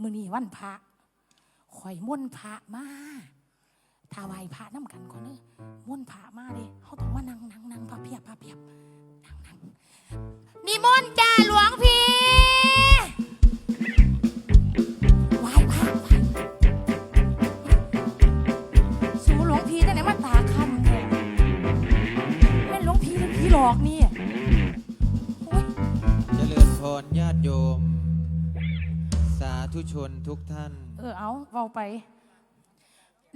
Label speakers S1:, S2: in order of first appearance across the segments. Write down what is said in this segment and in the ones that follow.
S1: มือนี้วันพระข่อยม่นพระมาถาวายพระน้ำกันก่อนเนอะม่นพระมาเลยเขาต้องมานั่งนั่งนั่งพระเพียบพระเพียบนั่งนั่งนิมนต์จ้าหลวงพี่ไหว้พระไหว้สู้หลวงพี่แต่ไหนมาตาคำเนี่ยแม่นหลวงพี่หรือพี่หลอกนี่โอ๊ย
S2: เจริญพรญาติโยม ธุชนทุกท่าน
S1: เออเอาเบาไป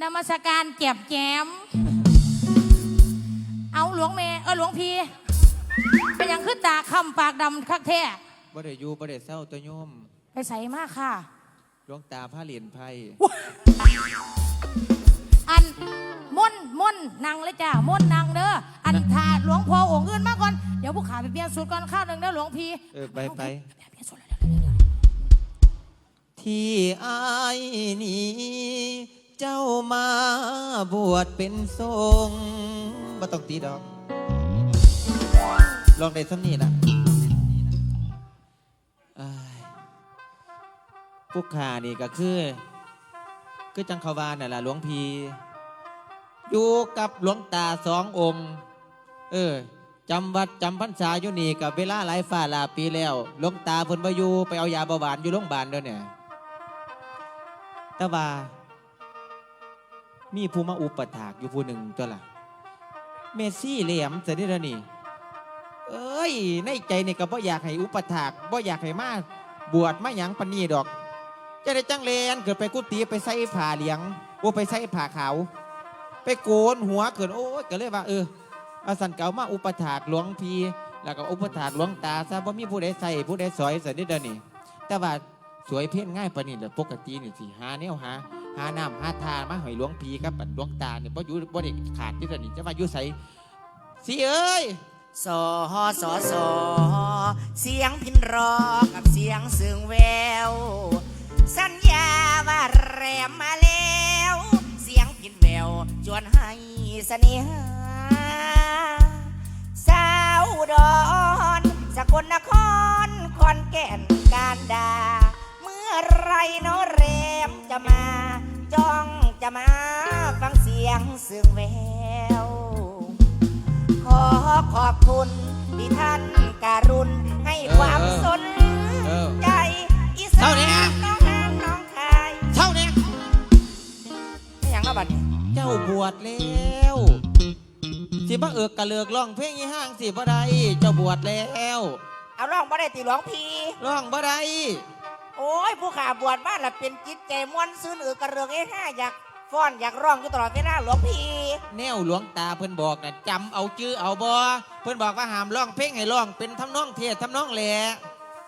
S1: นมัสการเก็บแจม เอาหลวงเมเออหลวงพี่เป็นหยังขึ้นตาคำปากดำคักแท้
S2: บ่ได้อยู่บ่ได้เศร้าตัวโยม
S1: ไปใส่มากค่ะ
S2: หลวงตาพระเหรียญไพร
S1: อันม่อนม่อนนางเลยจ้าม่อนนางเด้ออันถาหลวงพ่อองค์อื่นมาก่อน เดี๋ยวผู้ขาไปเปลี่ยนสูตรก่อนข้าวหนึ่งเด้อหลวงพี่
S2: เออไปไป ที่อายนี้เจ้ามาบวชเป็นทรงบ่ต้องตีดอก ลองได้สำนี่ละอ้ายพวกข้านี่ก็คือ คือจังเขาวาน่ะล่ะหลวงพีอยู่กับหลวงตาสององค์ เออจำวัดจำพรรษาอยู่นี่กับเวลาหลายฝ่าหลายปีแล้วหลวงตาเพิ่นบ่อยู่ไปเอายาเบาหวานอยู่โรงพยาบาลเด้อเนี่ย แต่ว่า มีผู้มาอุปถากอยู่ผู้หนึ่งตัวละเมซี่เหลี่ยมเสร็จแล้วนี่ เอ้ย ในใจนี่ก็บ่อยากให้อุปถากบ่อยากให้มาบวชมาหยังปานนี้ดอก จะได้จังเลนเกิดไปกุฏิไปใส่ผ้าเหลียงโอ้ไปใส่ผ้าขาว ไปโกนหัวเกิดโอ้ยก็เลยว่าเอออาสันเก่ามาอุปถากหลวงพีแล้วก็อุปถากหลวงตาซะบ่มีผู้ใดใส่ผู้ใดสอยเสร็จเด้อนี่แต่ว่า สวยเพ่นง่ายปานนี้แหละปกตินี่สิหาแนวหา หาน้ำหาทามาให้หลวงพีครับบัดหลวงตาเนี่ยบ่อยู่บ่ได้ขาดที่เดี๋ยวนี้จะว่าอยู่ใส่สิเอ้ย
S3: สอสอสอเสียงพินรอกับเสียงเสืองแวว สัญญาว่าแรมมาแล้ว เสียงพินแววชวนให้เสน่หาสาวดอนสกลนครคอนแก่นการดา เมื่อไรเนาะแรมจะมา จ้องจะมา ฟังเสียงเสืองแวว ขอขอบคุณที่ท่านการุณให้ความสน
S2: เออ
S3: ใจอีสา
S2: เท่านี้
S3: น
S2: นะ
S3: น้องนางน้องคาย
S2: เท่านี้
S3: ไม่หยังแล้วบัดนี้
S2: เจ้าบวชแล้วสิมาเอิกกะเลือกร้องเพลงยี่ห้างสิบ่ได้เจ้าบวชแล้ว
S3: เอาร้องบ่ได้ตีหลวงพี
S2: ร้องบ่ได้
S3: โอ้ยผู้ขาบวชบ้านละเป็นจิตใจม้วนซื่นเอือกระเรืองเอ้ห้าอยากฟ้อนอยากร้องอยู่ตลอดเวลาหลวงพี
S2: แนวหลวงตาเพิ่นบอกน่ะจำเอาชื่อเอาบ่เพิ่นบอกว่าห้ามร้องเพลงให้ร้องเป็นทำนองเทศทำนองแหล่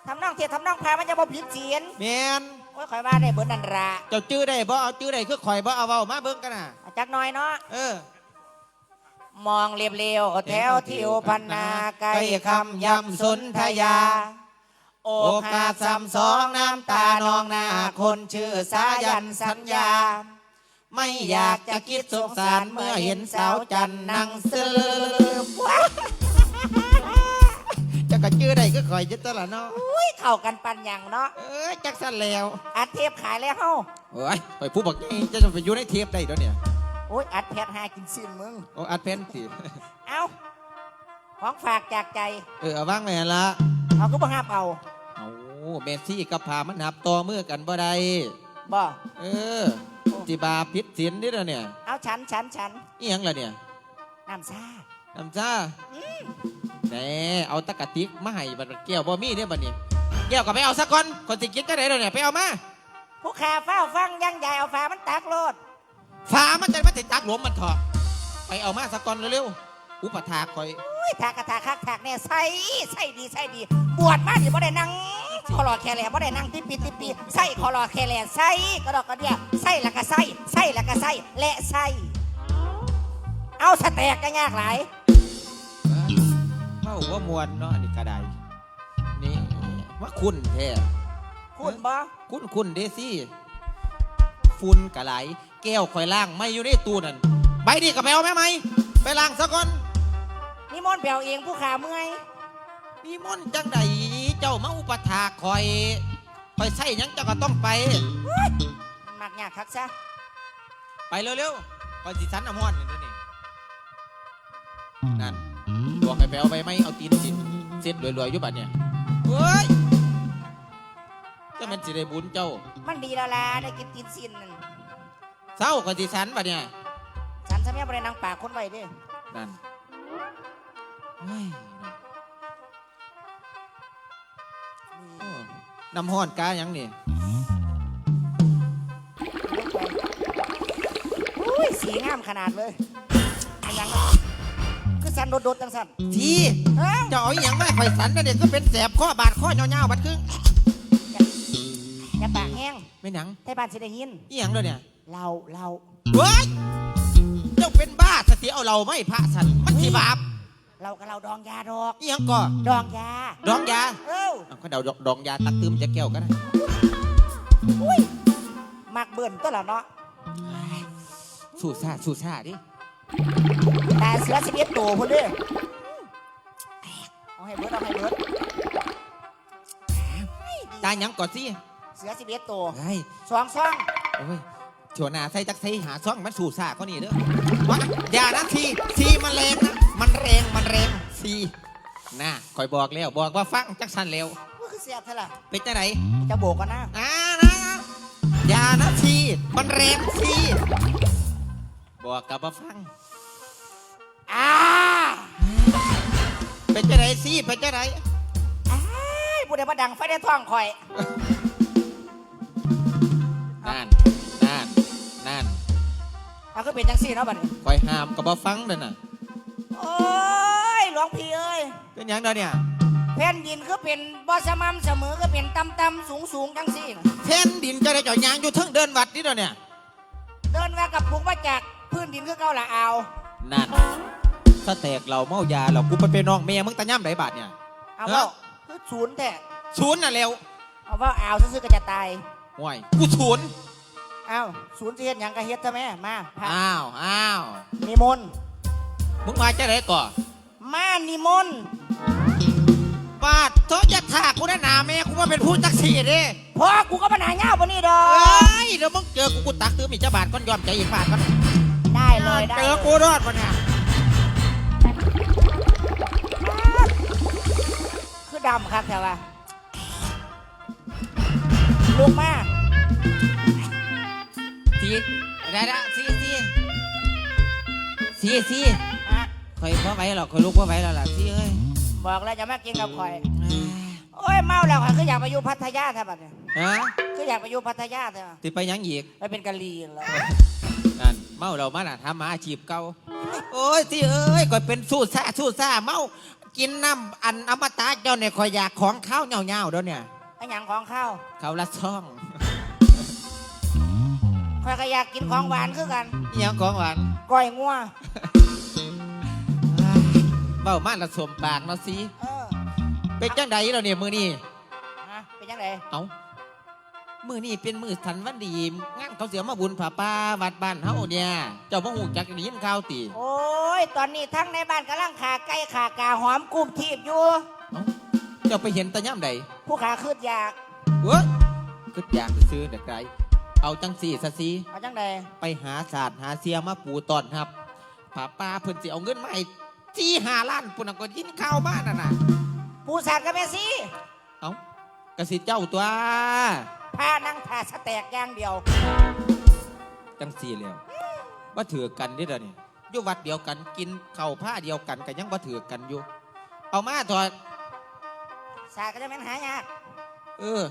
S3: ทำน้องเทียทำน้องพามันจะบ่ผิดศีล
S2: แม่น
S3: โอ้ยข่อยว่าได้เบิดนันระ
S2: เจ้าชื่อได้บ่เอาชื่อได้คือข่อยบ่เอาเว้ามาเบิ่งกันน่ะ
S3: เอาจักหน่อยเนาะ
S2: เออ
S3: มองเรียบเรียวแถวทิวพันนาไกลคำยำสนทยาโอกาสซ้ำสองน้ำตานองหน้าคนชื่อสายันสัญญา ไม่อยากจะคิดสงสารเมื่อเห็นสาวจันทร์นั่งซึมว้า
S2: เจ้าก็ชื่อได้คือข่อยจิตตละเนาะ
S3: อุ้ยเข้ากันปันอย่างเนาะ
S2: เอ้ยจักสั่นแล้ว
S3: อัดเทปขายแล้วเฮ้า
S2: โอ้ยไปผู้บอกนี่จะจะไปอยู่ในเทปได้เดี๋ยวเนี่ย
S3: โอ้ยอัดแพทหากินสิ้นมึง
S2: โอ้อัดเพนสิ
S3: เอาของฝากจากใจ
S2: เออเอาว่างแม่นละ
S3: เอาก็บ่ห้าเอา
S2: เอาเมสซี่กับพามันนับต่อมือกันบ่ได้
S3: บ่
S2: เออจิบาพิษศีลนี่แล้วเนี่ย
S3: เอาฉันฉันฉัน
S2: นี่ยังล่ะเนี่ย
S3: น้ำซ่า
S2: น้ำจ้าแหน่เอาตะกะติกมาให้บัดแก้วบ่มีเนี่ยบัดนี้แก้วก็ไปเอาสักคนคนสิกินจะได้แล้วเนี่ยไปเอามา
S3: ผู้ขาเฝ้าฟังยังใหญ่เอาฝามันตักโลด
S2: ฟ้ามันจะมาติดตักหลวมมันเถอะไปเอามาสักคนเร็วๆอุปถากคอย
S3: อุ้ยถากกระถากคักถากเนี่ยใส่ใส่ดีใส่ดี บวชมาดิบ่ได้นั่ง คอรอแคแลบ่ได้นั่งติปีติปีใส่คอรอแคแลใส่กระดอกกระเดียใส่แล้วก็ใส่ใส่แล้วก็ใส่และใส่เอาสแต็กก็ยากหลาย
S2: เมาว่ามวนเนาะอันนี้กระไดนี่ว่าคุณแท้
S3: คุณบ่
S2: คุณคุณเดซี่ฝุ่นกะไหลแก้วคอยล่างไม่อยู่ในตู้นั่นใบนี้ก็ไปเอาแม่ไหมไปล้างซะก่อน
S3: นี่มนต์เปียวเองผู้ขาเมื่อย
S2: นี่มนต์จังใดเจ้ามาอุปถากคอยคอยใส่หยังเจ้าก็ต้องไป
S3: มักยากคักซะ
S2: ไปเร็วๆคอยสิสันน้ำห้อนนี่เด้อนี่นั่นบอกให้ไปเอาไปไหมเอาตีนสิเสร็จรวยๆอยู่บัดเนี่ยเฮ้ยเจะมันสิได้บุญเจ้า
S3: มันดีแล้วล่ะได้กินตีนซินนั่น
S2: เศร้าคอยสิสันบัดเนี่ย
S3: ฉันสมัยบ่ได้นางปากคนไว้เด้
S2: นั่นเฮ้ย น้ำห้อนกาหยังนี่
S3: อุ้ยสีงามขนาดเลยอันยังคือสันโดดๆจังสัน
S2: ที
S3: เอ้า
S2: เจ้าเอาอหย่างมาคอยสันนะเด็กก็เป็นแสบข้อบาดข้อยาวๆบัดครึ่ง
S3: อย่าปากแห้ง
S2: ไม่หนัง
S3: ไทบ้านสิได้ยิน
S2: อีหยังเลยเนี่ย
S3: เราเรา
S2: เฮ้ยเจ้าเป็นบ้าสติเอาเราไม่พระสันมันสิบาป
S3: เรากับเราดองยาดอก
S2: อีหยังก่อ
S3: ดองยา
S2: ดองยา
S3: เอ้า
S2: เอาก็เดาดอกดองยาตักตืมจะแก้วก็ได้
S3: อุ้ยมักเบิ่นตัวละเนาะ
S2: สู้ซ่าสู้ซ่าดิ
S3: แต่เสือสิบเอ็ดตัวพุ่นเด้อเอาให้เบิดเอาให้เบิด
S2: ตายหยังก่อนสิ
S3: เสือสิบเอ็ดตัว
S2: เฮ้ย
S3: สองซ่อง
S2: โอ้ยชวนาใส่จักใส่หาซ่องมันสู้ซ่าก็นี่เด้อวะอย่านะทีทีมันแรงนะ มันแรงมันแรงทีน่าคอยบอกแล้วบอกว่าฟังจักสันแล้ว
S3: ว่าคือเสียบเท่าไหร่
S2: เป็นจังไหน
S3: จะโบกกันนะ
S2: อ่านะอย่านะทีมันแรงทีบอกกับว่าฟัง
S3: อ้า
S2: เป็นจังไหนสิเป็นจังไหน
S3: อ้ายผู้ใดมาดังไฟในท้องคอย
S2: นั่นนั่นนั่น
S3: เอาก็เป็นจังสี่เนาะบัดนี้
S2: คอยห้ามกับว่าฟังเด้อน่ะ
S3: โอ้ยหลวงพี่เอ้ย
S2: เป็นหยังเด้อเนี่ย
S3: แผ่นดินคือเป็นบ่สม่ำเสมอก็เป็นต่ำต่ำสูงสูงๆจังสี่น่ะ
S2: แผ่นดินจะได้เจาะยางอยู่เทั้งเดินวัดนี่เด้อเนี่ย
S3: เดินว่ากับปลูกมาจากพื้นดินคือเก่าละเอา
S2: นั่นสแตกเราเมายาเรากูไปเป็นน้องแม่มึงตะย่ำไหนบาทเนี่ย
S3: เอา
S2: เอ้า
S3: ว่าคือศูนย์แต่
S2: ศูนย์น่ะเร็ว
S3: เอาว่าเอาซื่อๆก็จะตาย
S2: ห่วยกูศูนย์
S3: เอาศูนย์สิเฮ็ดหยังก็เฮ็ดซะแม่มาพระ
S2: อ้าวอ้าว
S3: นิมนต์
S2: มึงมาจะไหนก่อน
S3: มานิมนต์
S2: บาดโทษจะถากกูได้หนาแม่กูว่าเป็นผู้จักสีเด้
S3: พอกูก็ปัญหาเงาปนี่ดอ
S2: เอ้
S3: ก
S2: ยเดี๋ยวมึงเจอกูกูตักตื้อมีเจ้าบาทก้อนยอมใจอีกบาทก้อน
S3: ได้เลยได้
S2: เจ
S3: เล
S2: อยกูรอดปะเนี่ย
S3: คือดำครับแต่ว่าลูกมา
S2: สีได้ละสีสีสีสี
S3: ฮะ
S2: คอยพ่อไหวหรอกคอยลุกพ่อไหวแล้วล่ะสีเอ้ย
S3: บอกแล้วจะมากินกับข่อย โอ้ยเมาแล้วค่ะคืออยากไปอยู่พัทยาแท้บัดเนี่ย
S2: ฮะ
S3: คืออยากไปอยู่พัทยาแท้
S2: ติไปหยังอีก
S3: ไปเป็นกะลีแล้ว
S2: นั่นเมาเรามาน่ะทำมาอาชีพเก่าโอ้ยที่เอ้ยก็เป็นสู้ซ่าสู้ซ่าเมากินน้ำอันอมตะเจ้าเนี่ยคอยอยากของข้าวเหนียวๆเด้อเนี่ย
S3: ไอ้หยังของข้าว
S2: เขาละช่อง
S3: ข่อยก็อยากกินของหวานคือกัน
S2: อิหยังของหวาน
S3: ก้อยงัว
S2: เบ้ามาละสมปากเนาะสิ
S3: เออ
S2: เป็นจังใดเราเนี่ยมือนี่
S3: ฮะเป็นยังไง
S2: เอามือนี่เป็นมือสันวันดีงานเขาเสียมาบุญผาป้าวัดบ้านเฮาเนี่ยเจ้าพ่อหูจักได้ยินข่าวตี
S3: โอ้ย ตอนนี้ทั้งในบ้านกำลังขาไก่ขากาหอมกลุ่มทีบอยู่
S2: เจ้าไปเห็นตะย่ำใด
S3: ผู้ขาคืดอยาก
S2: เว้ยก็อยากซื้อเด็กไกเอาจังสี่ซะสิ
S3: เอาจังใด
S2: ไปหาศาสตร์หาเสียมาปูตอนครับผาป้าเพิ่นสิเอาเงินมาให้ จี้หาล้านปุ่นนะก็ยินข่าวมาน่ะนะ
S3: ผู้สาดกับแม่ซี่
S2: เอากระสิเจ้าตัว
S3: พานั่งทาสแตกอย่างเดียว
S2: จังสี่แล้วว่าถือกันเด้อเดี๋ยวนี่ยอยู่วัดเดียวกันกินข้าวผ้าเดียวกันก็ยังว่าถือกันอยู่ เอามาถอด
S3: สาดก็จะเป็นหายาก
S2: เออ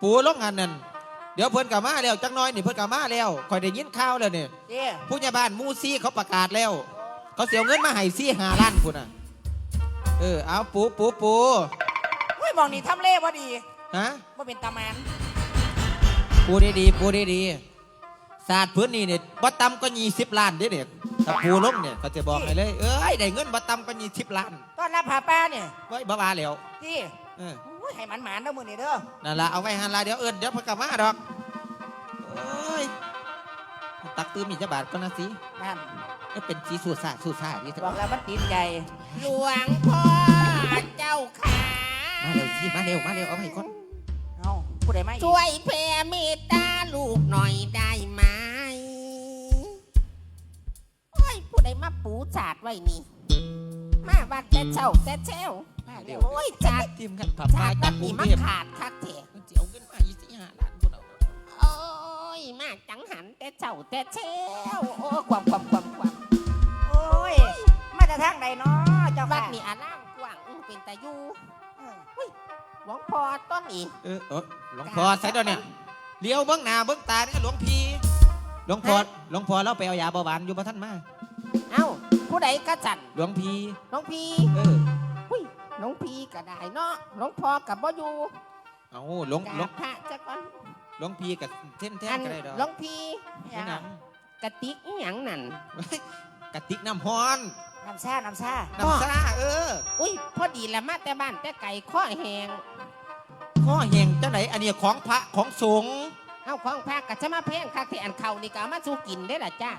S2: ปูลงงานนั่นเดี๋ยวเพิ่นกลับมาแล้วจักหน้อยนี่เพิ่นกลับมาแล้วคอยได้ยินข่าวแล้วเนี่ย
S3: เด้
S2: ผู้ใหญ่บ้านหมูซี่เขาประกาศแล้ว เขาเสียเงินมาให้ซี่หาล้านพุ่นอะ เออ เอาปูปูปู
S3: อุ้ยมองนี่ทำเล่บ่ดี
S2: ฮะ
S3: ว่าเป็นตามัน
S2: ปูดีๆปูดีๆศาสตร์พื้นนี่เนี่ยบ่ต่ำก็ยี่สิบล้านเด้เนี่ยถ้าปูลงเนี่ยเขาจะบอกให้เลย เอ้ยได้เงินบ่ต่ำก็ยี่สิบล้าน
S3: ตอนรับผาป้าเนี่ย
S2: ไว้ยบ่มาแล้ว
S3: ที่
S2: เออ
S3: อุ้ยให้มันหมานๆเด้อมือนี่เด้อ
S2: นั่นละเอาไว้หันละเดี๋ยวเอิญเดี๋ยวเพิ่นกลับมาดอกเอ้ย ตักตื้มอีกจะบาทก็นะสิ
S3: นั่น
S2: เอ้ยเป็นสีสู้ซ่าสู้ซ่าดี
S3: บอกแล้วมันติดใจ
S1: หลวงพ่อเจ้าขา
S2: มาเร็วสิมาเร็วมาเร็วเอาไปก่อน
S3: เอาผู้ใดมาอีก
S4: ช่วยแผ่เมตตาลูกหน่อยได้ไหมโอ้ยผู้ใดมาปูจาดไว้นี่มาวัดแต่เช้าแต่เช้า
S2: มาเร็ว
S4: โอ้ยจาด
S2: ทีมกันผับ
S4: จา
S2: ปลา
S4: ด
S2: จา
S4: วั
S2: ก
S4: ด
S2: กรุ
S4: นี่
S2: ง
S4: มา
S2: เทพ
S4: ขาดคักเถอะ
S2: มันสิเอาเงิน
S4: ยมาจังหันแต่เช้าแต่เช้าโอ้ความความความความ
S3: โอ้ยมาจากทางใดเนาะเจ้า
S4: วั
S3: ค่ะ
S4: ดนี่อาล่างกว้างอื้อเป็นตาอยู่
S3: เออ
S4: หลวงพ่อต้นนี่
S2: เออเออหลวงพ่อใส่ตัวเนี่ยเลี้ยวเบิ้งหน้าเบิ้งตาเนี่ยหลวงพี่หลวงพ่อหลวงพ่อเราไปเอายาเบาหวานอยู่บ่ท่านมา
S4: เอ้าผู้ใดกระจัน
S2: หลวงพี่
S4: น้องพี่
S2: เออ
S4: หุ้ยน้องพี่ก็ได้เนาะหลวงพ่อกับบ่อยู่
S2: เอาหลวง
S4: ก
S2: หลว
S4: รางบพระจะก่อน
S2: หลวงพี่กับเท่นแท่
S4: อั
S2: น
S4: น
S2: ก็ได้ดอก
S4: หลวงพี่
S2: ไม่หนัง
S4: กระติกอีหยังนั่น
S2: กระติกน้ำฮ้อน
S3: น้ำซ่าน้ำซ่า
S2: น้ำซ่าเออ
S4: อุ้ยพอดีละมาแต่บ้านแต่ไก่ข้อแหง
S2: ข้อแหงจังไหนอันนี้ของพระของสงฆ์
S4: เอาของพระกะจะมาแพงคักที่อันเขานี่ก็เอามาสู้กินได้ล่ะจ้า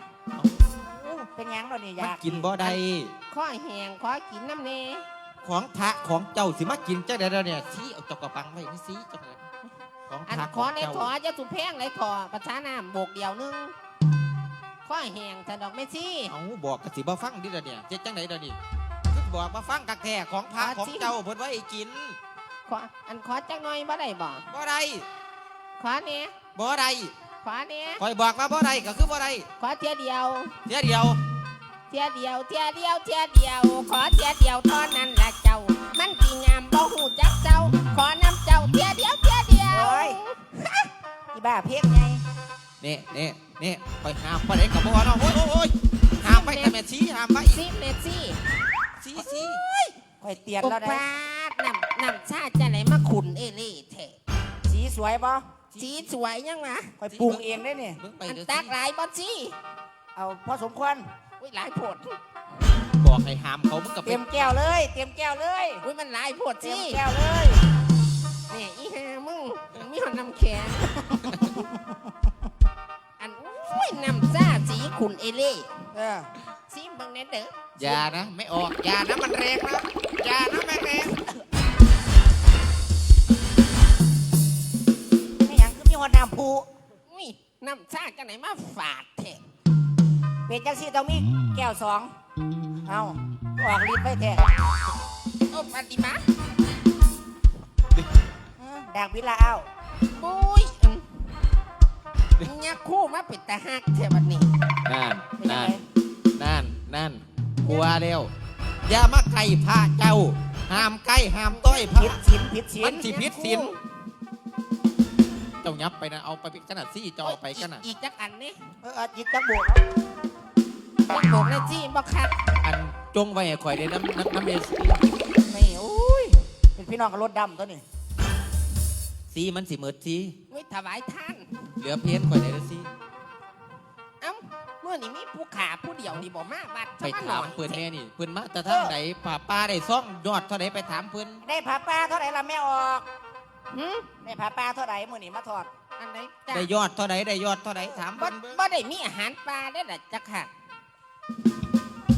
S3: เป็นหยังเราเนี่ยอ
S2: มัน
S3: ยาก
S2: กินบ่ได้
S4: ข้อแหงขอกินน้ำเน
S2: ของพระของเจ้าสิมากินจังไดเดี๋ยวเนี่ยสีเอาจกกระปังไว้นี่สีจังได ของ
S4: อัน
S2: พระ
S4: ข
S2: ข
S4: อ
S2: อง
S4: ใน
S2: เจ้า
S4: ขอจะสุแพงเลยขอประชาน้ำโบกเดียวนึงข้อแหงแต่ดอกไม่ซี่
S2: เอาบอกกสิบ่ฟังดิเดี๋ยวเนี่ยเจ๊จังไดเดี๋ยวนี้คือบอกมาฟังกักแท้ของพระของเจ้าเพิ่นไว้ให้กิน
S4: ขออันขอจักหน่อยบ่ได้บ่
S2: บ่ได้
S4: ขอเนี่ย
S2: บ่ได้
S4: ขอเนี่ย
S2: คอยบอกว่าบ่ได้ก็คือบ่ได้
S4: ขอเทียเดียว
S2: เดี๋ยวเดียว
S4: เทียเดียวเทียเดียวเทียเดียว ขอเทียเดียวเท่านั้นละเจ้า มันกี่งามบ่หูจักเจ้า ขอน้ำเจ้าเทียเดียวเทีย เดียว
S3: อีบ้าเพียงไง
S2: นี่นี่นี่คอยห้ามบ่ได้ก็บ่ว่าเนาะโอ้ยโอ้ยโอ้ยห้ามไปแต่แม่ชี้ห้ามไป
S4: ซิเมซี่
S2: ชี้สิ
S3: คอยเตียน
S4: อุ
S3: แล้วได้
S4: ปาดน้ำน้ำชาจะไหนมาขุนเอเล่เถะ
S3: สีสวยบ่
S4: สีสวยยังวะ
S3: คอยปรุงเองได้เนี่ย
S2: เบิ่งไป
S4: อัน
S2: เด้อ
S4: ตัก
S2: สิ
S4: หลายบ่จี
S3: เอาพอสมควร
S4: อุ้ยหลายโพด
S2: บอกให้ห้ามเขามึงก็ไป
S3: เตรียมแก้วเลย เตรียมแก้วเลย
S4: อุ้ยมันหลายโพด
S3: เตรีย
S4: จี
S3: มแก้วเลย
S4: นน้ำแข็ง อันอุ้ยน้ำชาสีขุนเอเล่
S3: เออ
S4: ซิมเบังแน่เด้อ
S2: อย่านะไม่ออกอย่านะมันแรงนะอย่านะมันแรง
S3: ไม่หยังคือมีหัวหน้าผู้
S4: อุ้ยน้ำชาจังไหนมาฝาดเถะ
S3: เป็นจังซี่ต้องมีแก้วสองเอาออกลิ้นไปแท้
S4: โอ้ปฏิมา
S3: เออดากวิลาเอา
S4: ปุ้ยอืมเนี่ยคู่มาเป็นตาหักเถอะบัดนี้
S2: นั่น
S3: เป็นยัง
S2: นั่น
S3: ไง
S2: นั่นนั่นกลัวแล้วอย่ามาไก่พระเจ้า ห้ามไก่ห้ามต้อยพระ
S3: ผิดศีลผิดศี
S2: มั
S3: ล
S2: นสิพิษสินเจ้ายับไปนะเอาไปพิจารณาซี่เจ้าเอาไปกันนะ
S4: อีกจักอันนี่
S3: เออเอาจิตจักบวก
S4: บอกเลยจี้บอกคัก
S2: อันจงไว้ให้ข่อยได้น้ำน้ำน้ำเมส
S3: นี่โอ้ยเป็นพี่น้องกับรถดำตัวนี้
S2: ซีมันสิเหมิดซี
S4: วิถวายท่าน
S2: เหลือเพี้ยนข่อยได้แล้วซี
S4: เอ้าเมื่อนี้มีผู้ขาผู้เดียวนี่บอกมาบัด
S2: ไป
S4: จะมาห
S2: ถา
S4: น่
S2: ม
S4: อย
S2: เพื่อนแน่นี่เพื่อนมาแต่ทางไหนป่าป้าได้ซ่องยอดเท่าไหนไปถามเพื่อน
S3: ได้ผาปลาเท่าไหร่ละแม่ออก
S4: หืม
S3: ได้ผาปลาเท่าไหร่มือนี่มาถอด
S4: อันไหนจ้ะ
S2: ได้ยอดเท่าไหนได้ยอดเท่าไหนถาม
S4: บ่
S2: เพื่อนเบิ่ง
S4: บ่ได้มีอาหารปลาได้หรอจักค่ะ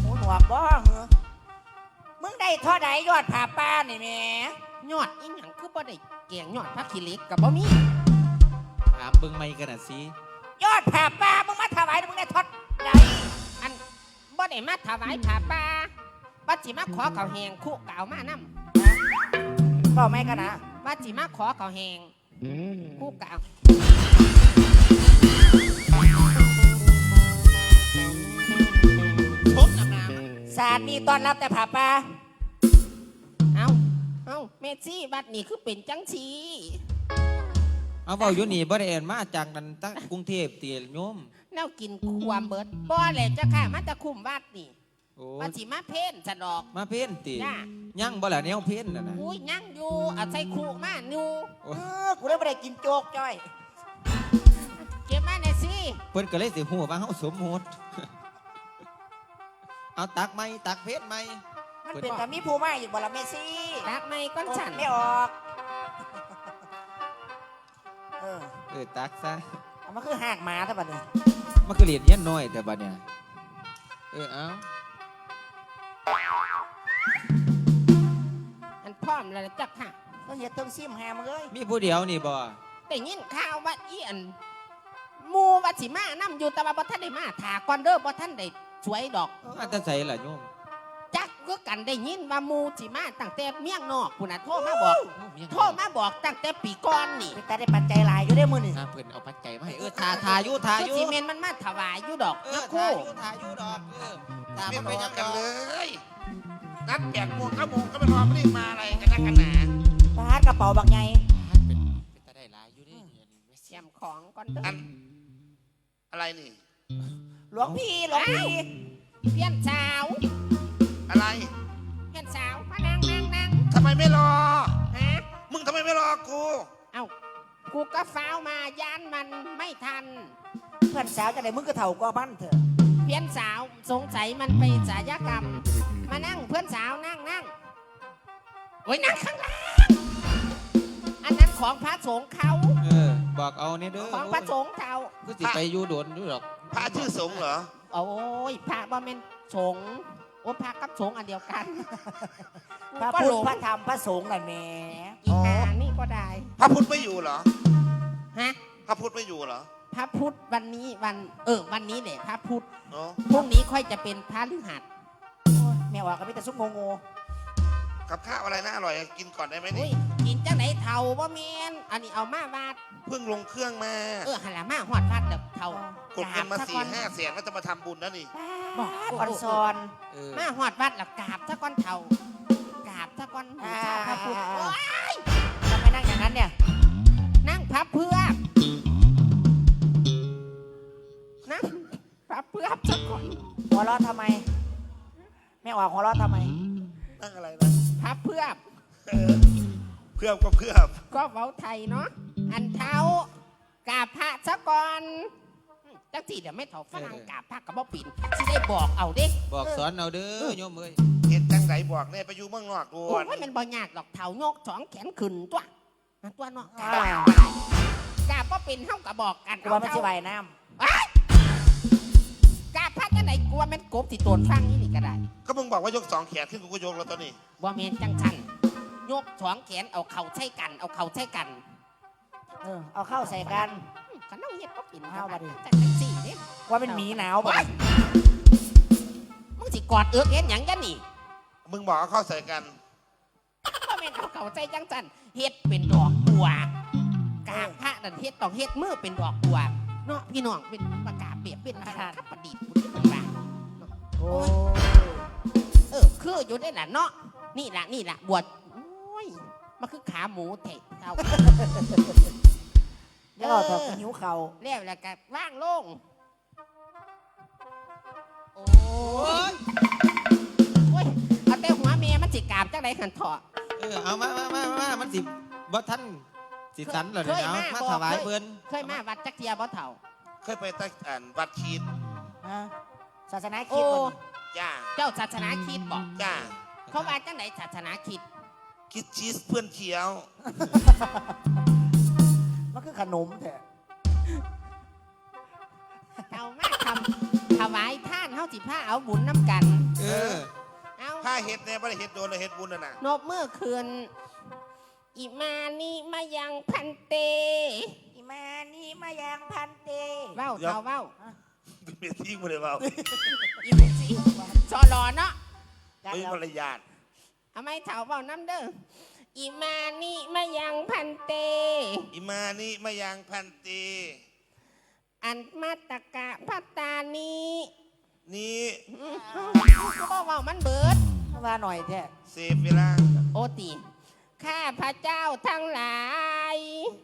S3: หูหนวกบ่เหรอมึงได้เท่าไหร่ยอดผาปลานี่แหม่
S4: ยอดอีหยังคือบ่ได้แกงยอดผักขี้เหล็กกับบ่มี
S2: ถามเบิ่งไม่กันนะซี
S3: ยอดผาปลามึงมาถวายมึงได้ทอดไหน
S4: อันบ่ได้มาถวายผ้าป่าว่าสิมาขอข้าวแหงคู่กาวมานํ
S3: บอกไหมกันนะ
S4: ว่าสิมาขอข้าวแหงคู่กาว
S2: ชกน้ำน้
S3: ศาสตร์นี่ต้อนรับแต่ผาปลา
S4: เอ้า เอ้าเมซี่บัดนี้คือเป็นจังชีำ
S2: เอาเบาอยู่นี่บ่ได้เอ็นมาจากนั้นตั้งกรุงเทพเตียโยม
S4: แนวกินความเบิดบ่แหละเจ้าค่ะมาจะคุมวัดนี่
S2: โอ้
S4: ว่าสิมาเพ่นสะดอก
S2: มาเพ้นตี
S4: จ้า
S2: ยังบ่ล่ะแนวเพ้นน่ะนะ
S4: อุ้ยยังอยู่เอาใส่คู่มาอยู่
S3: เออกูได้ไม่ได้กินโจกจ้อย
S4: เก็บมาหน่อยสิ
S2: เพิ่นก็เลยสิฮู้ว่าเฮาสมมุติ เอาตักไหมตักเพชรไหม
S3: มันเป็นแต่มีผู้มาอีกบ่ละเมซี่
S4: รักไม่ก้อนฉัน
S3: ไม่ออก เออ
S2: เออตักซะ
S3: เอามาคือหากหมาแต่บัดนี้
S2: มันคือเหรียญเย็นน้อยแต่บัดเนี่ยเออเอา
S4: อันพร้อมแล้วล่ะเจ้าค่ะ
S3: ต้องเฮ็ดต้องซิมหามึงเอ้ย
S2: มีผู้เดียวนี่บ่
S4: แต่ได้ยินข่าวว่าอีอันหมูว่าสิมานํอยู่แต่ว่าบ่ทันได้มาถาก่อนเด้อบ่ทันได้สวยดอก
S2: มาแต่ใส่ล่ะโยม
S4: จั กก็กันได้ยินว่าหมูสิมาตั้งแต่เมียงนอกพุ่นน่ะโทรมาบอก โทรมาบอกตั้งแต่ปีก่อนนี่
S3: เป็นแต่ได้ปัจจัยหลายอยู่ได้อมือนี่
S2: อ่าเพิ่นเอาปัจจัยมาให้เออทาทาอยู่ทา
S4: คือ
S2: อยู่
S4: สิเมนมันมาถวายอยู่ดอก
S2: เอ
S4: นะ
S2: อ
S4: ค
S2: ทา
S4: รู่
S2: อยู่ ทาอยู่ดอกเออทา
S5: ไม่
S2: มัน
S5: ไป
S2: ไป
S5: ยั
S2: ยังง
S5: กั
S2: กันน
S5: เล
S2: เลย
S5: ยนัดแปดโมงเก้าโมงก็ไม่รอไม่ได้มาอะไรกันนักกันหนา
S3: พาดกระเป๋าบักใหญ่
S2: เป็นเป็นตาได้หลายอยู่ดิ
S4: เสียมของก่อนเด้อ
S5: อันอะไรนี่
S3: หลวงพี่หลวงพี่
S4: เพี้ยนสาว
S5: อะไร
S4: เพี้ยนสาวมานั่งนั่งนั่ง
S5: ทำไมไม่รอ
S4: ฮะ
S5: มึงทำไมไม่รอกู
S4: เอ้า กูก็ฟ้าวมาย่านมันไม่ทัน
S3: เพื่อนสาวจะได้มึงก็เถ่ากว่าบ้านเถอะ
S4: เพี้ยนสาวสงสัยมันไปศาลกรรม มานั่งเพื่อนสาวนั่งนั่งโอ้ยนั่งข้างล่างอันนั้นของพระสงฆ์เขา
S2: เออ บอกเอาเนี่ยเด้อ
S4: ของพระสงฆ์เขา
S2: ก็สิไปอยู่โดนอยู่ดอก
S5: พระชื่อสงฆ์เหรอ
S4: โอ้ยพระบ่แม่นสงฆ์ โอ้พระกับสงฆ์อันเดียวกัน
S3: พระ
S4: ก็
S3: พุท
S4: หล
S3: ธ
S4: ง
S3: พระธรรมพระสงฆ์น่ะแหม่
S4: อีหานี่ก็ได้
S5: พระพุทธไม่อยู่เหรอ
S4: ฮะ
S5: พระพุทธไม่อยู่เหรอ
S4: พระพุธวันนี้วันเออวันนี้เนี่ยพระพุธ
S5: เนาะ
S4: พรุ่งนี้ค่อยจะเป็นพระฤหัส
S3: แม่ว่าก็มีแต่ซุปโงโง
S5: กับข้าวอะไรน่าอร่อยกินก่อนได้ไหม
S4: อุ้
S5: นี่
S4: ยกินจังไหนเท่าบ่แมนอันนี้เอามาวาด
S5: เพิ่งลงเครื่องมา
S4: เออหันหละมาหอดวาดแล้วเท่าก
S5: ดเงินมา
S4: ซะ
S5: สี่
S4: ก่อน
S5: ห้าแสนก็จะมาทำบุญแล้วนี่
S4: บอก
S3: คอนซอน
S2: เออ
S4: มาหอดวัดแล้วกราบซะก่อนเท่ากราบซะก่อนบูชาพระพุทธโอ๊ย
S3: ทำไมนั่งอย่างนั้นเนี่ย
S4: นั่งพับเพื่อนั่งพับเพื่อซะก่อน
S3: หัวเราะทำไมแม่ว่าหัวเราะทำไม
S5: นั่งอะไรนะ
S4: พับเพื่อ
S5: เออเพื่อบก็เพื่อบ
S4: ก็เว้าไทยเนาะอันเท้ากราบพระซะก่อนอืม จังสิเดี๋ยวไม่เท่าฝรั่งกราบพระกับบ่ปิ่นสิได้บอกเอาเด้
S2: บอกสอนเอาเด้อโยมเอ้ย
S5: เห็นจังไรบอกเนี่ยไปอยู่เมืองนอกด้
S4: โอ้
S5: วย
S4: ยมันบ่ยากหรอกเท้ายกสองแขนขึ้นตัวนั่นตัวเนาะกราบ
S3: อ่า
S4: กราบบ่เป็นเฮาก็บอกกัน
S3: กูว่าไม่ใช่
S4: เอ
S3: ใบายน้
S4: เอ้ยกราบพระจังไหนกลัวแม่นกบที่โตนฟังนี่นี่ก็ได้
S5: ก็มึงบอกว่ายกสองแขนขึ้นกูก็ยกแล้วตอนนี้
S4: บ่แม่นจังชันยกสองแขนเอาเข่าใช้กัน เอาเข่าใช้กันำ
S3: เออเอาเข้าใส่กัน
S4: อืมก็น้อง เฮ็ดบ่เป็น
S3: เอาบัดนี้
S4: จังจังซี่เด้
S3: ว่าเป็นหมีหนาวบ่
S4: โอ๊ยมึงสิกอดเอื้อกเฮ็ดหยังกันนี่
S5: มึงบอกเอาเข้าใส่กัน
S4: บ่แม่นเอาเข่าใช้จังชันเฮ็ดเป็นดอกบัวกราบพระนั่นเฮ็ดต้องเฮ็ดมือเป็นดอกบัวเนาะพี่น้องเป็นประกาศเปรียบเป็นพระราชประดิษฐ์บุญเป็นว่า
S3: โอ้
S4: เออคืออยู่ได้ล่ะเนาะนี่ล่ะนี่ล่ะบวชโอ้ยมันคือขาหมูเถะเท่า
S3: เดี๋ยวเราถอดหิวเข่า
S4: แล้วแล้วก็ว่างลง โอ้ยโอ้ยเอาแต่หัวเมียมันสิกราบจังไดขันเถาะ
S2: เออเอามามามามามันสิบ่ทันสิสันเหรอเนี่ยเอามาถวายเพิ่น
S4: เคยมาวัดจักเทียบ่เถ่า
S5: เคยไปตั้งอ่านวัดชีน
S3: ฮะศาสนาคริ
S4: โอ้
S3: ดบ่นี่
S5: จ้า
S4: เจ้าศาสนาคริดบอก
S5: จ้า
S4: เขาว่าจังไดศาสนาคริด
S5: คิดชีสเพื่อนเคี้ยว
S3: มัน คือขนมแท้
S4: เอามาทำถวายท่านเฮาสิพาเอาบุญน้ำกัน
S2: เออ
S4: เอา
S5: ถ้าเห็ดเนี่ยไม่ได้เห็ดโดนเลยเห็ดบุญน่ะนะ
S4: นบมือคืนอิมานี่มายังพันเต
S3: อีมานี่มายังพันเต
S4: เว้าเท่าเว้า
S5: เปลี่ยนที่มาเลยเปล่า
S4: อีเมสิชอรอเนาะ
S3: จัก
S5: ไม่
S3: แล้ว
S5: มารยาท
S4: ทำไมเท่าเว้าน้ำเด้อ อิมานี่มายังพันเต
S5: อิมานี่มายังพันตี
S4: อันมาตะกะพัตตานี
S5: นี่
S4: อืมก็บอกว่ามันเบิด
S3: ว่าหน่อยแท้
S5: เซฟเวลา
S4: โอตีข้าพระเจ้าทั้งหลาย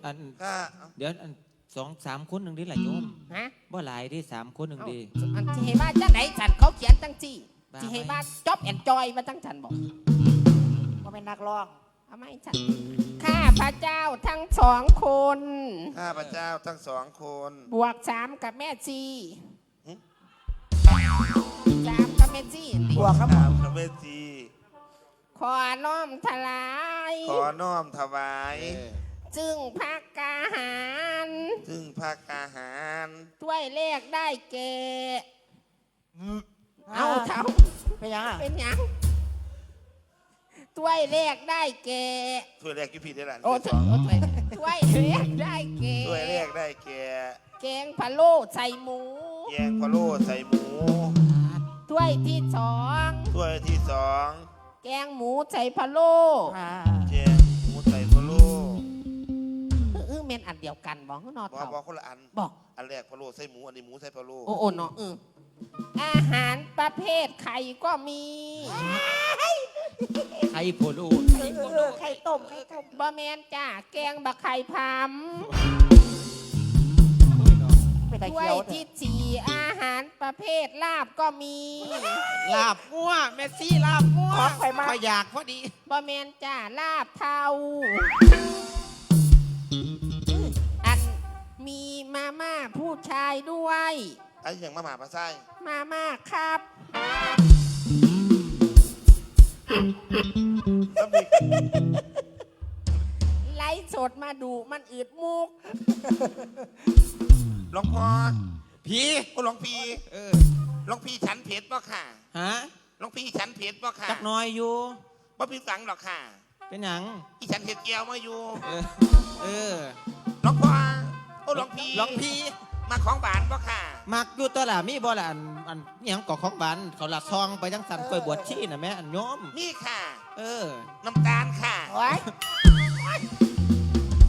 S2: อัน
S5: ถ้า
S2: เดี๋ยวอันสองสามคนหนึ่งดิล่ะโยม
S4: ฮะ
S2: บ่หลายดิสามคนหนึ่งดิ
S4: เอ้าอันที่ให้ว่าจังไหนฉันเขาเขียนตั้งจี้
S2: บ้า
S4: ที่ให้
S2: ไหม
S4: ว่าจอบแอนจอยมาตั้งฉันบอก
S3: ว่าเป็นนักร้อง
S4: ทำไมฉันข้าพระเจ้าทั้งสองคน
S5: ข้าพระเจ้าทั้งสองคน
S4: บวกสามกับแม่จี
S5: หึ
S4: สามกับแม่จีติ
S3: บวกครับ
S5: ตามพระเวจี
S4: ขอน้อมถลาย
S5: ขอน้อมถวาย
S2: เออ
S4: จึงพักกาหาร
S5: ถึงภาคกาหาร
S4: ถ้วยเลขได้เกเอาเท่า
S3: เป็นยังอะ
S4: เป็นหยัง ถ้วยเลขได้เก
S5: ถ้วยแรกกี่ผิดได้หลาน
S4: โอ้
S5: ที่
S4: ถ้
S5: ส
S4: วย
S5: อง
S4: โอ้ถ้วยถ้วยเรียกได้แก
S5: ช่วยเรียกได้แก่
S4: แกงพะโล้ใส่หมู
S5: แยงพะโล้ใส่หมู
S4: ถ้วยที่สอง
S5: ถ้วยที่สอง
S4: แกงหมูใส่พะโล้
S5: แยงหมูใส่พะโล้
S4: เออเมนอันเดียวกันบอกนอ
S5: บอก
S4: เท่า
S5: บอกคนละอัน
S4: บอก
S5: อันแรกพะโล้ใส่หมูอันนี้หมูใส่พะโล้
S4: โอ้โอ้เนาะเออ อาหารประเภทไข่ก็มี
S2: ไข่โพโล
S3: เออเออไข่ต้มไข่ต้ม
S4: บะแมนจ้าแกงบะไข่พาม
S3: เป็นไข่
S4: ถ้ว
S3: เขี
S4: ย
S3: ยว
S4: ที่สี่อาหารประเภทลาบก็มี
S2: ลาบงัวเมสซี่ลาบงัว
S3: ขอไข่มา
S2: ข้อยอยากพอดี
S4: บะแมนจ้าลาบเทาอันมีมาม่าผู้ชายด้วย
S5: ไอ้อย่างมาหมาปลาไส้
S4: มาม่าครับ
S5: แล้วมี
S4: ไล่สดมาดูมันอืดมุก
S5: หลวงพ่อ
S2: พี่
S5: โอ้หลวงพี่
S2: เออ
S5: หลวงพี่ฉันเผ็ดป่ะค่ะ
S2: ฮะ
S5: หลวงพี่ฉันเผ็ดป่ะค่ะ
S2: จักหน้อยอยู่
S5: บ่พี่สังหรอกค่ะ
S2: เป็นหยัง
S5: อีฉันเห็ดแก้วมาอยู่
S2: เออเออ
S5: หลวงพ่อโอ้หลวงพี่
S2: หลวงพี่
S5: มาของหวานป่ะค่ะ
S2: มักอยู่ตัวละมีบ่ละอันอันอิหยังก่อของบันเขาละซองไปจังสันกล้วยบวชชีน่ะแม่อันโยม
S5: นี่ค่ะ
S2: เออ
S5: น้ำตาลค่ะ
S3: โอ้ย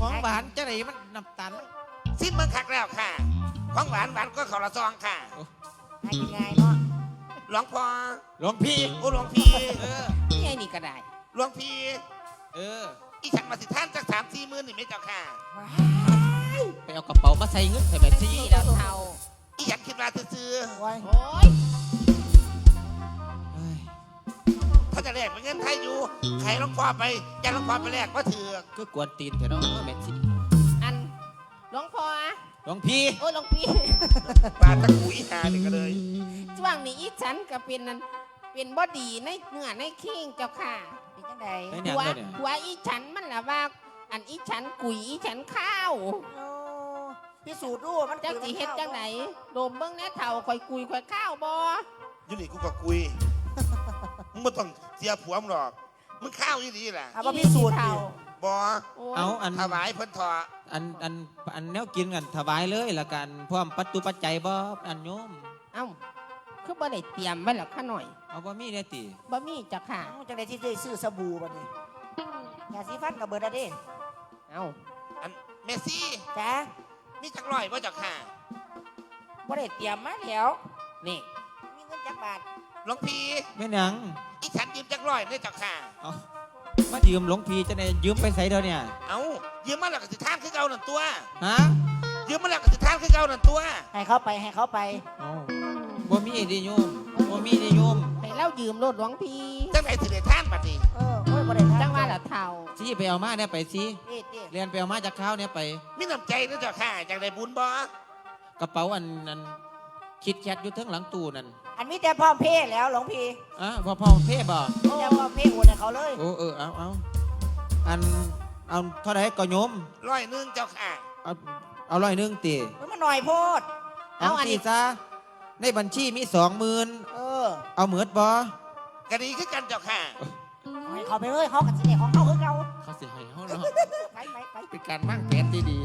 S2: ของหวานจะไหนมันน้ำตาล
S5: สิ้นเมืองคักแล้วค่ะ ของหวานหวานก็ขอละซองค่ะ
S3: ให้กินง่ายเนาะ
S5: หลวงพ่อ
S2: หลวงพี่
S5: โอ้หลวงพี่
S2: เออ
S4: นี่ไงนี่ก็ได้
S5: หลวงพี่
S2: เออ
S5: อีฉันมาสิท่านจากสามสี่หมื่นนี่ไหม่เจ้าค่ะ
S2: ไปเอากระเป๋ามาใส่เงินใส่แม่ซี่
S4: นี่เราเทา
S5: อีฉันคิดว่าซื้อ
S3: โอ้ย
S4: โอ้ย
S2: เอ้ย
S5: ๆเขาจะแลกเป็นเงินไทยอยู่ใครหลวงพ่อไปอยังหลวงพ่อไปแลกก็ถือ
S2: ก็กวนตีนเถอะเนาะแม่ซี่
S4: อันหลวงพ่อ
S2: หลวงพี่
S4: โอ้ยหลวงพี่
S5: ปลาตะกุยหานี่ก็เลย
S4: ช่วงนี้อีฉันก็เป็นนั่นเป็นบอดีในเนื้อในขิงเจ้าค่ะ
S3: เป็นจังได
S2: ไอ้เนี่ย
S4: หัว
S2: เดี๋ยวเนี่ย
S4: หัวอีฉันมันละว่า อันอีฉันกุยอีฉันข้าว
S3: โอ้ พิสูจน์ดูว่ามัน
S4: จักสิเฮ็ดจังไหนโดมเบิ่งแน่เท่าคอยกุยคอยข้าวบ่
S5: อยู่นี่กูก็กุย มึงไม่ต้องเสียผัวมึงหรอก มึงข้าวยี่ดีแหละ
S3: เอามาพิสูจน์ดิ
S4: เท่า
S5: บอ
S4: โอ้ย
S2: เอาอัน
S5: ถวายเพิ่นทอะ
S2: อันอันอันแนวกินกันถวายเลยละกันพร้อมปัจจุปัจจัยบ่อันโยม
S4: เอ้าคือบ่ได้เตรียมไว้แล้วข้าหน่อย
S2: เอาบ่มีเนี่ยติ
S4: บ่มีเจ้าค่ะ
S3: เอาจังไดที่ได้ซื้อสบู่บัดนี้ยาสีฟันกับเบอร์ดาเด้
S4: เอ้า
S5: อันเมสซี่
S3: จ้า
S5: มีจักร้อยว่าจักค่ะ
S3: บ่ได้เตรียมมาแล้ว
S4: นี่
S3: มีเงินจักบาท
S5: หลวงพี่
S2: แม่นหยัง
S5: อีฉันยืมจักร้อยได้จักค่ะ
S2: เอามายืมหลวงพี่จะได้ยืมไปใส่เด้อเนี่ย
S5: เอายืมมาแล้วก็สิท่านคือเก่านั่นตัว
S2: ฮะ
S5: ยืมมาแล้วก็สิท่านคือเก่านั่นตัว
S3: ให้เขาไปให้เขาไป
S2: เอาบ่มีเดิโยมบ่มีเดิโยม
S4: ให้เล่ายืมรถหลวงพี่
S5: จังไหนสิได้ท่านบัดนี้
S3: เออโอ้ย บ่ได้ทาน
S4: จังว่าละเท่า
S2: สิไปเอามาเนี่ยไปสิ
S3: เด็ดเด็ด
S2: เรียนไปเอามาจากข้าวเนี่ยไป
S5: มีน้ำใจนะเจ้าค่ะจังได้บุญบ่
S2: กระเป๋าอันอันคิดแคทอยู่เทั้งหลังตู้นั่น
S3: อันนี้แต่พร้อมเพย์แล้วหลวงพี่
S2: อะพ่อพ่อเพ่บ่
S3: มีแต่พร้อมเพย์โอนให้เขาเลย
S2: โอ้เออเอาเอาอันเอาเท่าไหร่ก็โยม
S5: ร้อยหนึงเจ้าค่ะ
S2: เอาเอาร้อยหนึงติ
S3: มันมาหน่อยโพด
S2: เอาสิซะในบัญชีมีสองหมื่น
S3: เออ
S2: เอาเหมือดบ่
S5: ก็ดีคือกันเจ้าค่ะ
S3: เอา ให้เขาไปเลยเขากันสิเนี่ยของเขาคือเขา
S2: เขาสิให้เฮาเนาะ
S3: ไปไปไป
S2: เป็นการวางแผนที่ดี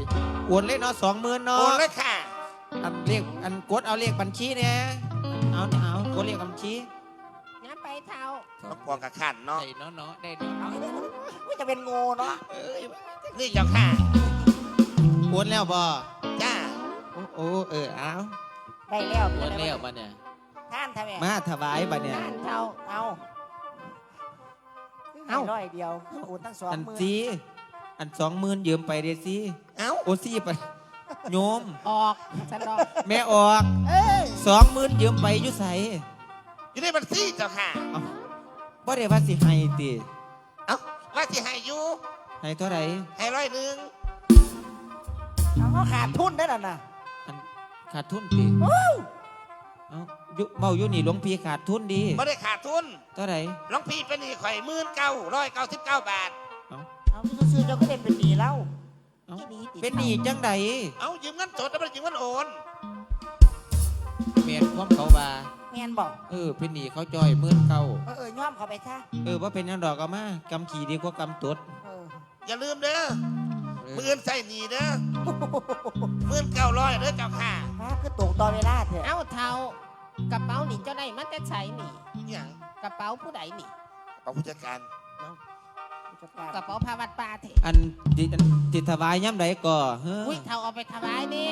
S2: โอนเลยเนาะสองหมื่น
S5: โอ
S2: เนาะ
S5: นเลยค่ะ
S2: อันเลขอันกดเอาเลขบัญชีเนี่ยเอาเอากดเลขบัญชี
S4: ย้ำไปเท่า
S5: ต้องพอกับขันเนาะ
S2: ได้เนาะเนาะได้เนาะ
S3: เอาไม่จะเป็นงูเนาะ
S2: เอ้ย
S5: นี่เจ้าค่ะ
S2: โอนแล้วบ่
S5: จ้า
S2: โอ้โอ้เออเอา
S3: ได้แล้ว
S2: โอนแล้วบัดเนี่ย
S3: ท่านทำไม
S2: มาถวายบัดเนี่ย
S4: ด้านเท่า
S3: เอา
S4: เอา
S3: ร้อยเดียวโอนตั้งสอง
S2: อัน
S3: หมื่น
S2: ซีอันสองหมื่นยืมไปเดซี
S5: เอ้า
S2: โอซีไปโยม
S4: ออกฉันออก
S2: แม่ออก
S3: เออ
S2: สองหมื่นยืมไปอยุใส
S5: อยู่ในบัญชีเจ้าค่ะ
S2: เอาบ่ได้ว่าสิให้ติ
S5: เอ้าว่าสิให้อยู่
S2: ให้เท่าไหร่
S5: ให้ร้อยหนึง
S3: เอาเขาขาดทุนได้น่ะนะ
S2: อันขาดทุนติ เอาอยุเมาอยู่นี่หลวงพี่ขาดทุนดี
S5: ไม่ได้ขาดทุน
S2: เท่าไหร่
S5: หลวงพี่เป็นหนี้ข่อยหมื่นเก้าร้อยเก้าสิบเก้าบาท
S3: เอาที่ซื้อเจ้าก็ได้เป็นหนีแล้ว
S2: เอา
S3: ที่หนีติ
S2: เป็นหนี้จังใด
S5: เอายืมเงินสดแล้วไม่ได้ยืมเงินโอน
S2: เมียนความเขาว่า
S3: แมนบอก
S2: เออ เป็นหนี้เขาจอยหมื่นเก้า
S3: เออเออย่อมเขาไปซะ
S2: เออว่าเป็นหยังดอกเอามากำขี่ดีกว่ากำตด
S3: เออ
S5: อย่าลืมเด้อ มือเงินใส่หนีเด้อมือเก้าร้อยเด้อเจ้าค่ะ
S3: มาคือตรงต่อเวลาเถอะ
S4: เอ้าเท่ากระเป๋านี่เจ้าได้มันจะใช้นี่
S5: อหย่าง
S4: กระเป๋าผู้ใดนี่
S5: เอาผู้จัดการ
S4: กระเป๋าพาวัดป่าเถ
S2: อันติอันติถวายย่ำใดก่อเฮ้
S4: อุ้ยเท่าเอาไปถวายนี่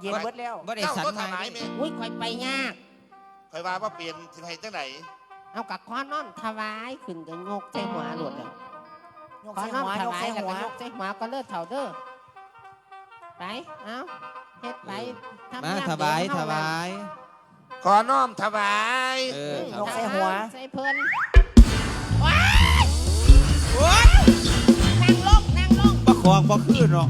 S3: เย็นเบิดแล้ว
S2: บ่ได้
S5: เจ้า
S2: สัน
S5: ก็
S2: มา
S5: ทำหมายแม่
S4: อุ้ยคอยไปยาก
S5: คอยว่าว่าเปลี่ยนสิให้จังไหน
S4: เอากับข้อนอนถวายขึ้นกันยกใจหัวหลุดเลย
S3: ยก
S4: ข้อ
S3: ใส่
S4: นอน
S3: หัว
S4: ถ
S3: ยก
S4: วาย
S3: ใส่
S4: แล้ว
S3: หัว
S4: ก็ยกใจหัวก็เลิกเท่าเด้อไปเอาเฮ็ดไปทำ
S2: มา
S4: ย่ำ
S2: ถวาย
S4: เดิน
S2: ถ
S4: เข้
S2: วาย
S5: ขอน้อมถวาย
S2: เอ
S4: เอ
S2: อ
S4: อย
S3: กใส่หัว
S4: ใส่เพิ่นว้ายนั่งลงนั่งลง
S2: บ่คองบ่คือเนาะ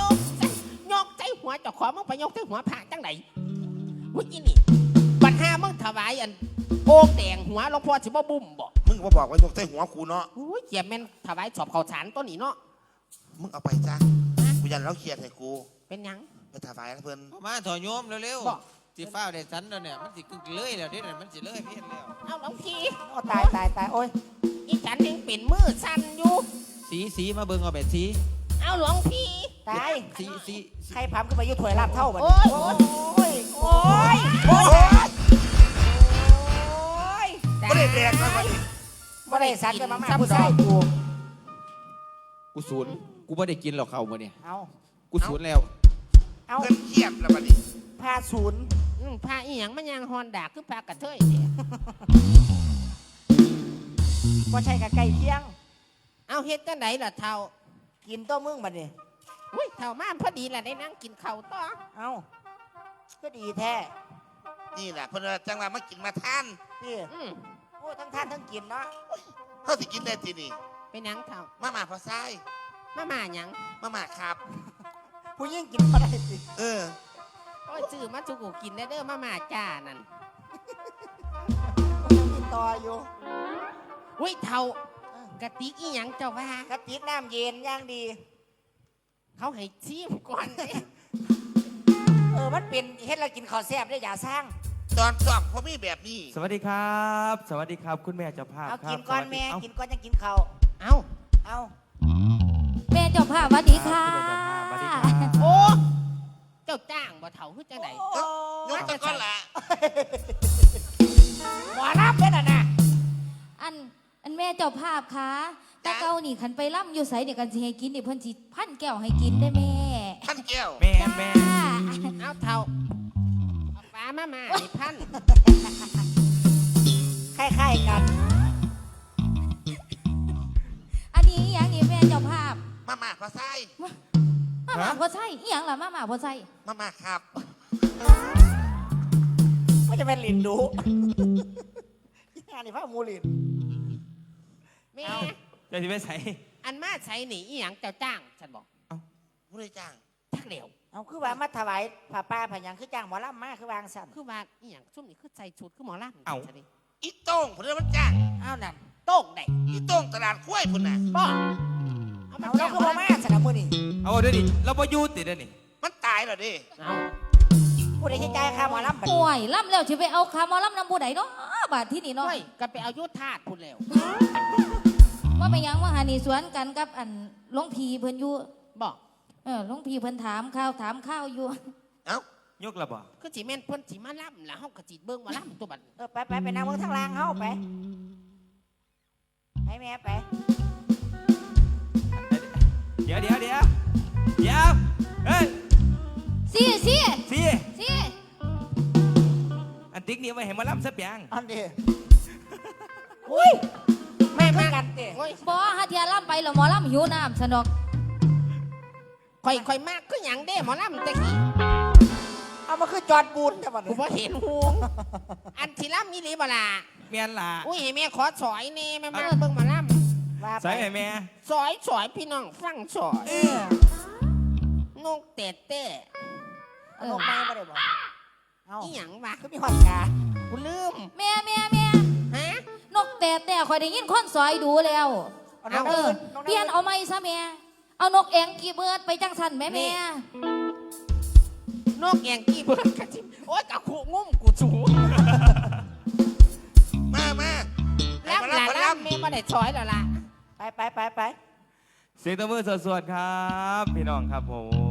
S4: ยกใส่ยกใจหัวเจ้าของมึงไปยกใจหัวพระจังไหนวุ้ยอีนี่บัดห้า มึงถวายอันโอ่งแดงหัวหลวงพ่อสิบ่บุ่มบ่
S5: มึงมาบอกว่ายกใส่หัวกูเนาะ
S4: อุ้ยเกียแม่นถวายสอบข้าวสารตัวนี้เนาะ
S5: มึงเอาไปจ้ะกูยันแล้วเครียดให้กู
S4: เป็นหยัง
S5: ไปถวายนะเพิ่น
S2: มาถอยโยมเร็ว
S4: บ่
S2: ๆสิฟ้าวได้สันแล้วเนี่ยมันสิกึ่งเลยแล้วเด้เนี่ยมันสิเลยเพี้ยนแล้ว
S4: เอาหลวงพี่
S3: โอ้ตายตายตายโอ้ย
S4: อีฉันยังเป็นมือสั่นอยู่
S2: สีสีมาเบิ่งเอาแบบสี
S4: เอาหลวงพี่
S3: ตาย
S2: สีสี
S3: ใครพามขึ้นมายุ่ถวยลาบเท่าบัด
S4: โอ้
S3: นี้
S4: ย
S3: โอ้ย โอ้ย โอ้ยโอ้ย
S5: ไม่ได้แดกแล้ววันนี้
S3: บ่ได้สันกันมามาผู้ชายกู
S2: กูศูนย์กูบ่ได้กินหรอกเขามื้อเนี่ย
S3: เอา
S2: กูศูนย์แล้ว
S3: เอา
S5: เพิ่นเครียดแล้วบัดนี้
S3: พาศูนย์
S4: อืมพาอีหยังมันยังฮอนดากคือพากระเทยเนี่ย
S3: บ่ใช่กับไก่เที่ยง
S4: เอาเฮ็ดจังไดล่ะเท่า
S3: กินตัวมึงบัดนี้
S4: อุ้ยเท่ามาพอดีล่ะได้นั่งกินข้าวต่อ
S3: เอาก็ดีแท้
S5: นี่แหละเพิ่นว่าจังว่ามากินมาทาน
S3: พี่
S4: อืม
S3: โอ้ทั้งท่านทั้งกินเนาะ
S5: เขาสิกินได้ทีนี่
S4: เป็นหยังเท่า
S5: มามาพอซ้าย
S4: มามาหยัง
S5: มามาครับ
S3: ผู้ยิ่งกินบ่ได้สิ
S5: เออ
S4: โอ้ยซื้อมาจุกูกินได้เด้อมามาจ้านั่น
S3: ผู้ยังกินต่ออยู่
S4: อุ้ยเท่ากระติกอีหยังเจ้าว่า ก
S3: ระติกน้ำเย็นย่างดี
S4: เขาให้ชิมก่อนเด้
S3: เออมันเป็นเฮ็ดแล้วกินข้าวแซ่บได้อย่าสร้าง
S5: ตอนสอบเขามีแบบนี้
S6: สวัสดีครับ สวัสดีครับคุณแม่เจ้าภาพ
S3: เอา
S6: ครับ
S3: กินก่อน
S6: สวัสดี
S3: แม่
S6: เอ้า
S3: กินก่อนยังกินข้าว
S4: เอา
S3: เอา
S1: แม่เจ้าภาพสวัสดีค่ะ
S6: สวัสดีครับ
S4: โอ้ เจ้าจ้างบ่เท่าคือจังได
S3: โอ้
S5: ยกตะก้อนละ
S3: หมอรับเป็นอะนะ
S1: อันอันแม่เจ้าภาพคะตาเกานี่ขันไปล่ำอยู่ไสเนี่ยกันสิให้กินนี่เพิ่นสิพันแก้วให้กินได้แม่
S5: ท่านแก้ว
S6: แม่แม่
S1: จ้า
S4: เอาเท่าเอาฟ้า มามานี่พัน
S3: คล้ายๆกัน
S1: อันนี้อหย่างนี้แม่เจ้าภาพ
S5: มามาพอซ้าย
S1: มาหมาพ่อใช่อีหยังล่ะมาหมาพ่อใช่
S5: มามาครับ
S3: ก็จะเป็นลินดูงานนี่พระมูลิน
S4: แม่
S3: เอา
S6: เจะที่ไม่ใส่
S4: อันมาใช้หนีอีหยังเจ้าจ้างฉันบอก
S5: ผู้ใดจ้าง
S4: ทักเหลว
S3: เอาคือว่ามาถวายผ้าป่าผ้าหยังคือจ้างหมอลำมาคือวางสั่น
S4: คือว่าอีหยังซุ่มนี่คือใส่ชุดคือหมอลำ
S6: เอ้า
S4: ฉันดิ
S5: อีโต้งผู้ใดมันจ้าง
S3: เอานั่น
S4: โต้งได้
S5: อีโต้งตลาดกล้วยพุ่นน่ะ
S4: บ่เอามา
S3: เอาแล้
S4: จ้าวง
S3: คือบ่มาสนามมือนี่
S6: เอาเดี๋ยวดิเราประยุทธ์ติดเดี๋ยวนี้
S5: มันตายแล้วดิ
S4: เอา
S3: ผู้ใดที่จ่ายค่าหมอลำบัดนี้
S1: ป่วยล่ำแล้วสิไปเอาคาหมอล่ำนำผู้ใดเนาะบาดที่นี่เนาะ
S4: เฮ้ยก็ไปเอายุทธาตุพูดแล้ว
S1: ว่าไปหยังว่าหานี่สวนกันกับอันหลวงพีเพิ่นอยู่
S4: บอก
S1: เออหลวงพีเพิ่นถามข้าวถามข้าวอยู่
S5: เอ้าย
S6: กระบ่
S4: คือจีแม่นเพ่นจีมาล่ำแล้วเฮากะจีเบิ่งมาล่ำตัวบัด
S3: เออไปไปไปนั่งเบิ่งทางล่างเฮาไปไปแม่ไป
S6: เดี๋ยวเดี๋ยวเดี๋ยวเดี๋ยวเฮ้ย
S1: สิสิ
S6: สิ
S1: สิ
S6: อันติ๊กนี่ไว้ให้มาล่ำสักอย่าง
S3: อันเดียวอุ้ยแม่คือกันเตะ
S4: โอ้ย
S1: บ่หาเทียล่ำไปแล้วหมอล่ำหิวน้ำสนอก
S4: ข่อยข่อยมากคือหยังเด้หมอล่ำตะกี้
S3: เอามาคือจอดบูนแต่บัด
S4: กู
S3: นี้
S4: บ่เห็นหงอันที่ล่ำมีหลีบ่ล่ะ
S6: แม่นล่ะ
S4: อุ้ยให้แม่ขอสอยแน่แม่มาเบิ่งหมาล่
S3: ว่าไป
S6: ใส่ให้แม่ำ
S4: สอยสอยพี่น้องฟังสอย
S3: เออน
S4: กเตะเต้
S3: เอาลงไม้บ่ได้บ่เอา
S4: อีหยังวะ
S3: คือมีหอดกา
S4: กูลืม
S1: แม่แม่แม่
S4: ฮะ
S1: นกแต่แต่ข่อยได้ยินคนซอยดูแล้ว
S3: เอาน้อง
S1: เออ
S3: อื่นน้อง
S1: เปลี่ยนเอาไหมซะแม่ เอานกแองกีเบิร์ดไปจังสันแม่แม่
S4: นกแองกี้เบิ่งกะจิโอ้ยกะขู่งุ้มกูสู
S5: มามา
S4: ล่ำ
S5: มา
S4: ล่ะ
S5: มา
S4: ล่ำแม่บ่ได้สอยแล้วล่ะ
S3: ไปไปไปไป
S6: เสียงตบมือสวดๆครับ พี่น้องครับผม